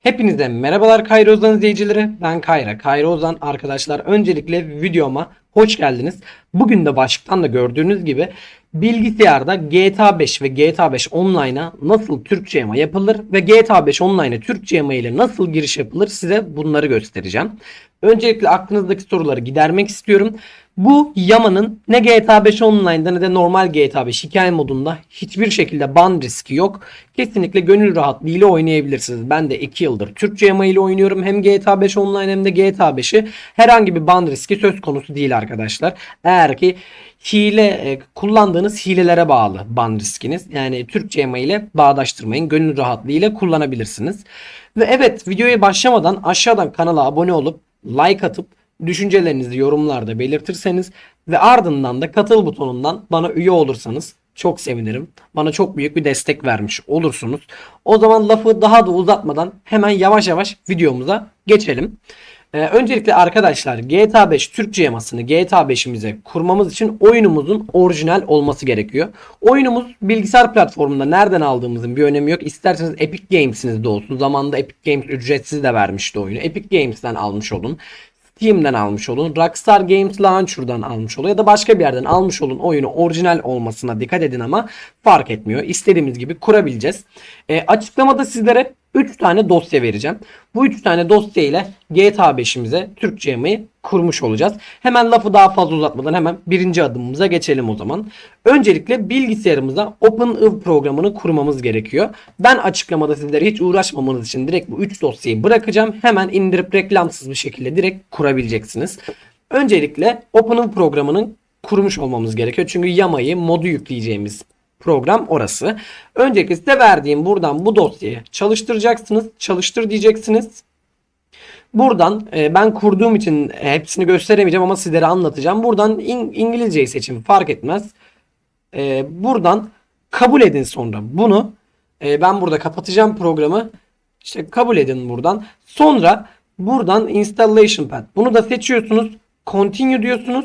Hepinize merhabalar Kayra Ozan izleyicileri. Ben Kayra. Kayra Ozan arkadaşlar. Öncelikle videoma hoş geldiniz. Bugün de başlıktan da gördüğünüz gibi bilgisayarda GTA 5 ve GTA 5 Online'a nasıl Türkçe yama yapılır ve GTA 5 Online'a Türkçe yama ile nasıl giriş yapılır size bunları göstereceğim. Öncelikle aklınızdaki soruları gidermek istiyorum. Bu yamanın ne GTA 5 Online'da ne de normal GTA 5 hikaye modunda hiçbir şekilde ban riski yok. Kesinlikle gönül rahatlığıyla oynayabilirsiniz. Ben de 2 yıldır Türkçe yama ile oynuyorum. Hem GTA 5 Online hem de GTA 5'i herhangi bir ban riski söz konusu değil arkadaşlar. Eğer ki hile e, kullandığınız hilelere bağlı ban riskiniz. Yani Türkçe yama ile bağdaştırmayın. Gönül rahatlığıyla kullanabilirsiniz. Ve evet videoya başlamadan aşağıdan kanala abone olup like atıp düşüncelerinizi yorumlarda belirtirseniz ve ardından da katıl butonundan bana üye olursanız çok sevinirim. Bana çok büyük bir destek vermiş olursunuz. O zaman lafı daha da uzatmadan hemen yavaş yavaş videomuza geçelim. Ee, öncelikle arkadaşlar GTA 5 Türkçe yamasını GTA 5'imize kurmamız için oyunumuzun orijinal olması gerekiyor. Oyunumuz bilgisayar platformunda nereden aldığımızın bir önemi yok. İsterseniz Epic Games'inizde olsun. Zamanında Epic Games ücretsiz de vermişti oyunu. Epic Games'ten almış olun. Steam'den almış olun. Rockstar Games Launcher'dan almış olun ya da başka bir yerden almış olun oyunu orijinal olmasına dikkat edin ama fark etmiyor. İstediğimiz gibi kurabileceğiz. E, açıklamada sizlere 3 tane dosya vereceğim. Bu 3 tane dosya ile GTA 5'imize Türkçe yamayı kurmuş olacağız. Hemen lafı daha fazla uzatmadan hemen birinci adımımıza geçelim o zaman. Öncelikle bilgisayarımıza OpenIV programını kurmamız gerekiyor. Ben açıklamada sizlere hiç uğraşmamanız için direkt bu 3 dosyayı bırakacağım. Hemen indirip reklamsız bir şekilde direkt kurabileceksiniz. Öncelikle OpenIV programının kurmuş olmamız gerekiyor. Çünkü yamayı modu yükleyeceğimiz program orası. Öncelikle size verdiğim buradan bu dosyayı çalıştıracaksınız. Çalıştır diyeceksiniz. Buradan e, ben kurduğum için hepsini gösteremeyeceğim ama sizlere anlatacağım. Buradan İng- İngilizceyi seçin fark etmez. E, buradan kabul edin sonra bunu. E, ben burada kapatacağım programı. İşte kabul edin buradan. Sonra buradan installation path. Bunu da seçiyorsunuz. Continue diyorsunuz.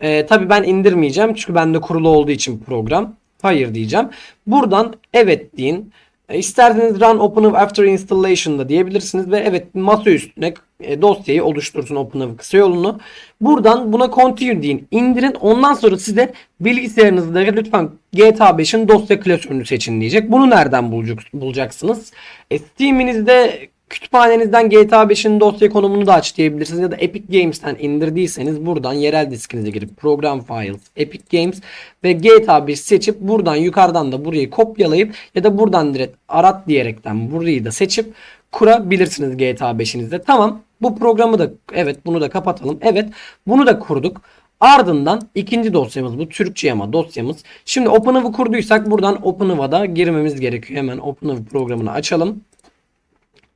E, tabii ben indirmeyeceğim çünkü bende kurulu olduğu için program. Hayır diyeceğim. Buradan evet deyin. E, İsterseniz run OpenIV after installation da diyebilirsiniz ve evet masa üstüne e, dosyayı oluştursun OpenIV kısa yolunu. Buradan buna continue deyin. indirin. Ondan sonra size bilgisayarınızda lütfen GTA 5'in dosya klasörünü seçin diyecek. Bunu nereden bulacak- bulacaksınız? E, Steam'inizde kütüphanenizden GTA 5'in dosya konumunu da aç diyebilirsiniz ya da Epic Games'ten indirdiyseniz buradan yerel diskinize girip Program Files, Epic Games ve GTA 5 seçip buradan yukarıdan da burayı kopyalayıp ya da buradan direkt arat diyerekten burayı da seçip kurabilirsiniz GTA 5'inizde. Tamam. Bu programı da evet bunu da kapatalım. Evet bunu da kurduk. Ardından ikinci dosyamız bu Türkçe yama dosyamız. Şimdi OpenIV'ı kurduysak buradan OpenIV'a da girmemiz gerekiyor. Hemen OpenIV programını açalım.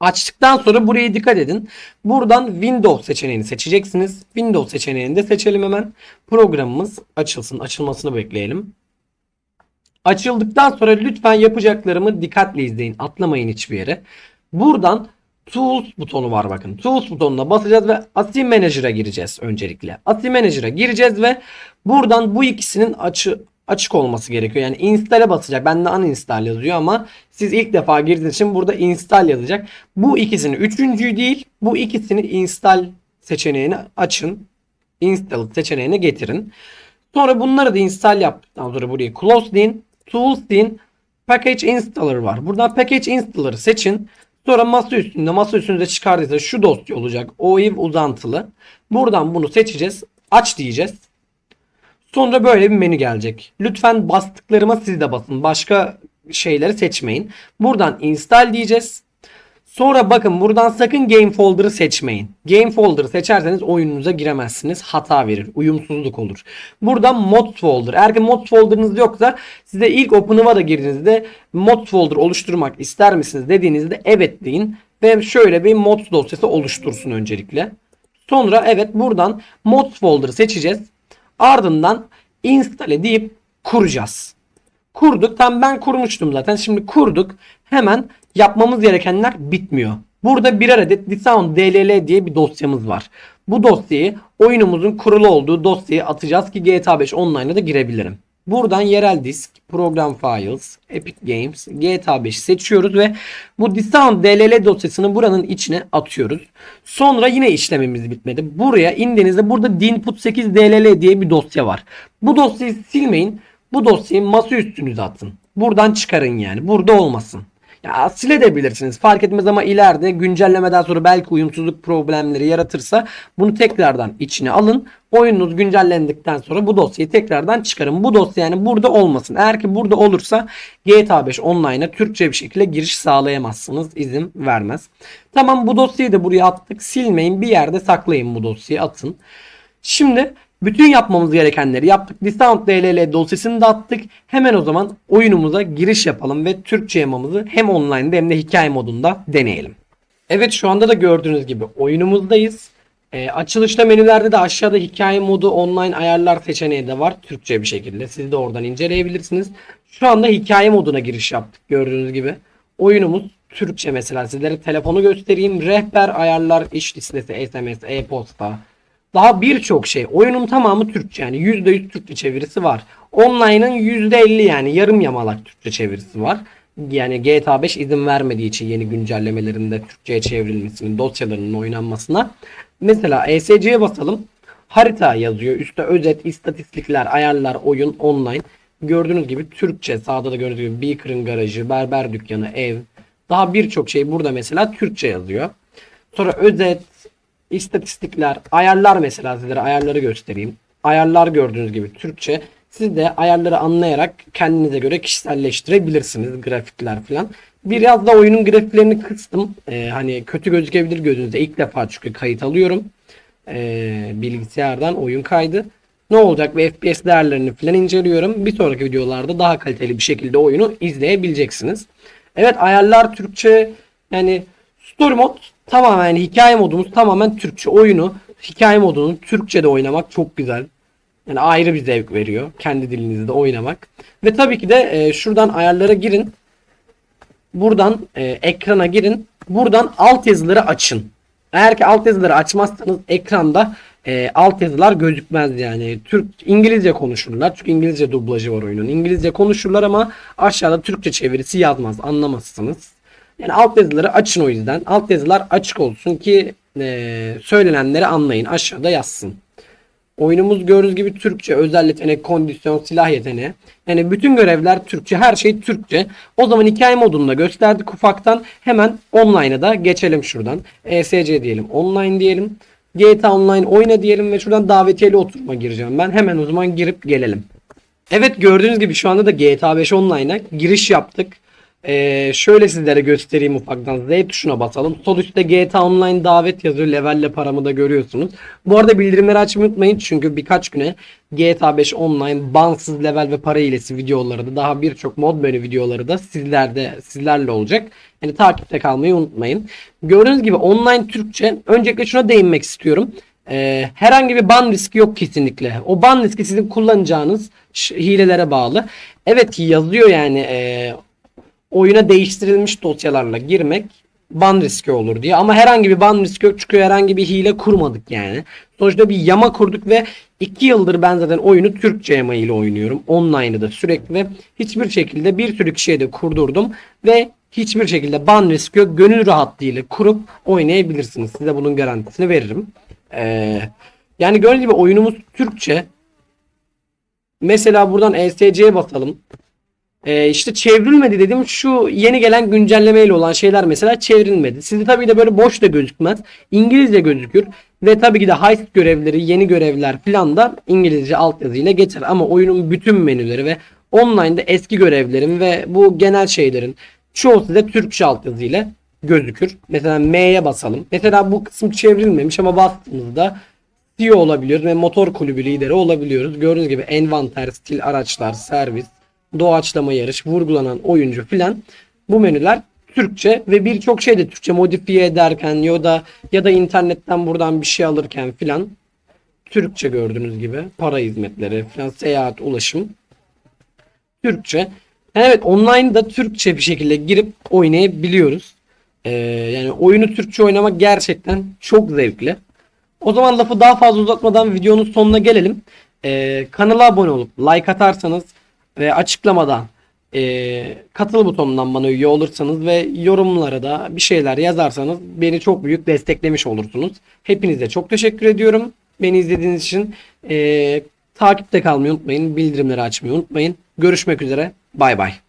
Açtıktan sonra buraya dikkat edin. Buradan Windows seçeneğini seçeceksiniz. Windows seçeneğini de seçelim hemen. Programımız açılsın. Açılmasını bekleyelim. Açıldıktan sonra lütfen yapacaklarımı dikkatle izleyin. Atlamayın hiçbir yere. Buradan Tools butonu var bakın. Tools butonuna basacağız ve ASI Manager'a gireceğiz öncelikle. ASI Manager'a gireceğiz ve buradan bu ikisinin açı açık olması gerekiyor. Yani install'e basacak. Bende uninstall yazıyor ama siz ilk defa girdiğiniz için burada install yazacak. Bu ikisini üçüncüyü değil bu ikisini install seçeneğini açın. Install seçeneğine getirin. Sonra bunları da install yaptıktan sonra buraya close deyin. Tools deyin. Package installer var. Buradan package installer'ı seçin. Sonra masa üstünde masa üstünde çıkardıysa şu dosya olacak. OIV uzantılı. Buradan bunu seçeceğiz. Aç diyeceğiz. Sonra böyle bir menü gelecek. Lütfen bastıklarıma siz de basın. Başka şeyleri seçmeyin. Buradan install diyeceğiz. Sonra bakın buradan sakın game folder'ı seçmeyin. Game folder'ı seçerseniz oyununuza giremezsiniz. Hata verir. Uyumsuzluk olur. Buradan mod folder. Eğer ki mod folder'ınız yoksa size ilk OpenIV'a da girdiğinizde mod folder oluşturmak ister misiniz dediğinizde evet deyin. Ve şöyle bir mod dosyası oluştursun öncelikle. Sonra evet buradan mod folder'ı seçeceğiz. Ardından install deyip kuracağız. Kurduk. Tam ben kurmuştum zaten. Şimdi kurduk. Hemen yapmamız gerekenler bitmiyor. Burada birer adet Disound DLL diye bir dosyamız var. Bu dosyayı oyunumuzun kurulu olduğu dosyaya atacağız ki GTA 5 Online'a da girebilirim. Buradan yerel disk, program files, Epic Games, GTA 5 seçiyoruz ve bu Discount DLL dosyasını buranın içine atıyoruz. Sonra yine işlemimiz bitmedi. Buraya indiğinizde burada Dinput 8 DLL diye bir dosya var. Bu dosyayı silmeyin. Bu dosyayı masa üstünüze atın. Buradan çıkarın yani. Burada olmasın. Ya silebilirsiniz fark etmez ama ileride güncellemeden sonra belki uyumsuzluk problemleri yaratırsa bunu tekrardan içine alın. Oyununuz güncellendikten sonra bu dosyayı tekrardan çıkarın. Bu dosya yani burada olmasın. Eğer ki burada olursa GTA 5 online'a Türkçe bir şekilde giriş sağlayamazsınız. izin vermez. Tamam bu dosyayı da buraya attık. Silmeyin bir yerde saklayın bu dosyayı atın. Şimdi bütün yapmamız gerekenleri yaptık. Discount DLL dosyasını da attık. Hemen o zaman oyunumuza giriş yapalım ve Türkçe yamamızı hem online'da hem de hikaye modunda deneyelim. Evet şu anda da gördüğünüz gibi oyunumuzdayız. Ee, açılışta menülerde de aşağıda hikaye modu online ayarlar seçeneği de var. Türkçe bir şekilde. Siz de oradan inceleyebilirsiniz. Şu anda hikaye moduna giriş yaptık gördüğünüz gibi. Oyunumuz Türkçe mesela sizlere telefonu göstereyim. Rehber ayarlar iş listesi SMS e-posta daha birçok şey. Oyunun tamamı Türkçe yani %100 Türkçe çevirisi var. Online'ın %50 yani yarım yamalak Türkçe çevirisi var. Yani GTA 5 izin vermediği için yeni güncellemelerinde Türkçe'ye çevrilmesinin, dosyalarının oynanmasına. Mesela ESC'ye basalım. Harita yazıyor. Üstte özet, istatistikler, ayarlar, oyun, online. Gördüğünüz gibi Türkçe. Sağda da gördüğünüz gibi Beaker'ın garajı, berber dükkanı, ev. Daha birçok şey burada mesela Türkçe yazıyor. Sonra özet, istatistikler, ayarlar mesela sizlere ayarları göstereyim. Ayarlar gördüğünüz gibi Türkçe. Siz de ayarları anlayarak kendinize göre kişiselleştirebilirsiniz grafikler falan. Biraz da oyunun grafiklerini kıstım. Ee, hani kötü gözükebilir gözünüzde. İlk defa çünkü kayıt alıyorum. Ee, bilgisayardan oyun kaydı. Ne olacak ve FPS değerlerini falan inceliyorum. Bir sonraki videolarda daha kaliteli bir şekilde oyunu izleyebileceksiniz. Evet ayarlar Türkçe yani story mod tamamen yani hikaye modumuz tamamen Türkçe. Oyunu hikaye modunu Türkçe'de oynamak çok güzel. Yani ayrı bir zevk veriyor. Kendi dilinizde oynamak. Ve tabii ki de e, şuradan ayarlara girin. Buradan e, ekrana girin. Buradan alt yazıları açın. Eğer ki alt yazıları açmazsanız ekranda e, alt yazılar gözükmez yani. Türk İngilizce konuşurlar. Çünkü İngilizce dublajı var oyunun. İngilizce konuşurlar ama aşağıda Türkçe çevirisi yazmaz. Anlamazsınız. Yani alt yazıları açın o yüzden. Alt yazılar açık olsun ki e, söylenenleri anlayın. Aşağıda yazsın. Oyunumuz gördüğünüz gibi Türkçe. Özel yetenek, kondisyon, silah yeteneği. Yani bütün görevler Türkçe. Her şey Türkçe. O zaman hikaye modunda gösterdik ufaktan. Hemen online'a da geçelim şuradan. ESC diyelim. Online diyelim. GTA Online oyna diyelim ve şuradan davetiyeli oturma gireceğim ben. Hemen o zaman girip gelelim. Evet gördüğünüz gibi şu anda da GTA 5 Online'a giriş yaptık. Ee, şöyle sizlere göstereyim ufaktan. Z tuşuna basalım. Sol üstte GTA Online davet yazıyor. Levelle paramı da görüyorsunuz. Bu arada bildirimleri açmayı unutmayın. Çünkü birkaç güne GTA 5 Online bansız level ve para hilesi videoları da daha birçok mod menü videoları da sizlerde sizlerle olacak. Yani takipte kalmayı unutmayın. Gördüğünüz gibi online Türkçe. Öncelikle şuna değinmek istiyorum. Ee, herhangi bir ban riski yok kesinlikle. O ban riski sizin kullanacağınız hilelere bağlı. Evet yazıyor yani e, oyuna değiştirilmiş dosyalarla girmek ban riski olur diye. Ama herhangi bir ban riski yok çünkü herhangi bir hile kurmadık yani. Sonuçta bir yama kurduk ve 2 yıldır ben zaten oyunu Türkçe yama ile oynuyorum. Online'ı da sürekli ve hiçbir şekilde bir sürü kişiye de kurdurdum ve hiçbir şekilde ban riski yok. Gönül rahatlığıyla kurup oynayabilirsiniz. Size bunun garantisini veririm. Ee, yani gördüğünüz gibi oyunumuz Türkçe. Mesela buradan ESC'ye basalım. Ee, işte çevrilmedi dedim. Şu yeni gelen güncellemeyle olan şeyler mesela çevrilmedi. Sizde tabii de böyle boş da gözükmez. İngilizce gözükür. Ve tabii ki de heist görevleri, yeni görevler falan da İngilizce altyazıyla geçer. Ama oyunun bütün menüleri ve online'da eski görevlerin ve bu genel şeylerin çoğu size Türkçe altyazıyla gözükür. Mesela M'ye basalım. Mesela bu kısım çevrilmemiş ama bastığımızda CEO olabiliyoruz ve motor kulübü lideri olabiliyoruz. Gördüğünüz gibi envanter, stil araçlar, servis, doğaçlama yarış, vurgulanan oyuncu filan bu menüler Türkçe ve birçok şey de Türkçe modifiye ederken ya da ya da internetten buradan bir şey alırken filan Türkçe gördüğünüz gibi para hizmetleri filan seyahat ulaşım Türkçe. Evet online'da Türkçe bir şekilde girip oynayabiliyoruz. Ee, yani oyunu Türkçe oynamak gerçekten çok zevkli. O zaman lafı daha fazla uzatmadan videonun sonuna gelelim. Ee, kanala abone olup like atarsanız ve açıklamadan ee, katıl butonundan bana üye olursanız ve yorumlara da bir şeyler yazarsanız beni çok büyük desteklemiş olursunuz. Hepinize çok teşekkür ediyorum. Beni izlediğiniz için ee, takipte kalmayı unutmayın. Bildirimleri açmayı unutmayın. Görüşmek üzere. Bay bay.